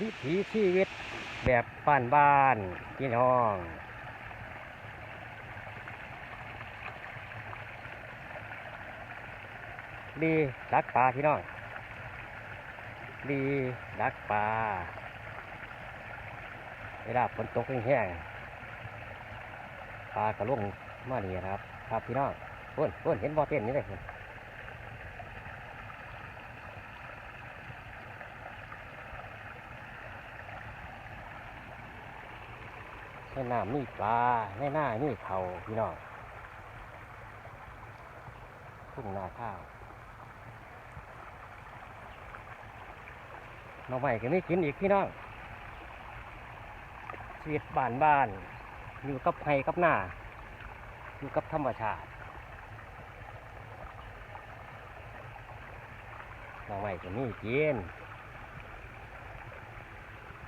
วิถีชีวิตแบบบ้านบ้านพี่น้อง ดีดักปลาพี่น้อง ดีดักปลาเวลาฝนตกแห้งๆปลากระลุงมาเนี่นะครับ ครับพี่น้องเพื่อนเพื่อนเห็นบ่อเต้นนี่เลย นในน้ำมีปลาในหน้ามีเขาพี่น้องทุ่งนาข้าวหน่อไม้ก็ไม่กินอีกพี่น้องชีวิตบ้านบ้าน อยู่กับไผ่กับหน้า อยู่กับธรรมชาติหน่อไม้ก็มีกิน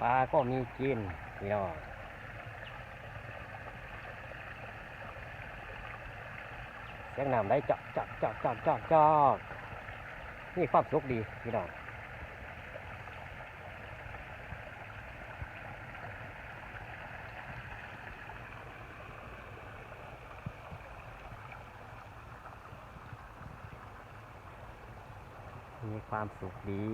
ปลาก็มีกินพี่น้อง สียงน้ำไหลจอกจอกจอกจอกจอกจอกนี่ความสุขดีพี่น้องมีความสุขดี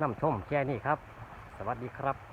น้ำชมแค่นี้ครับ สวัสดีครับ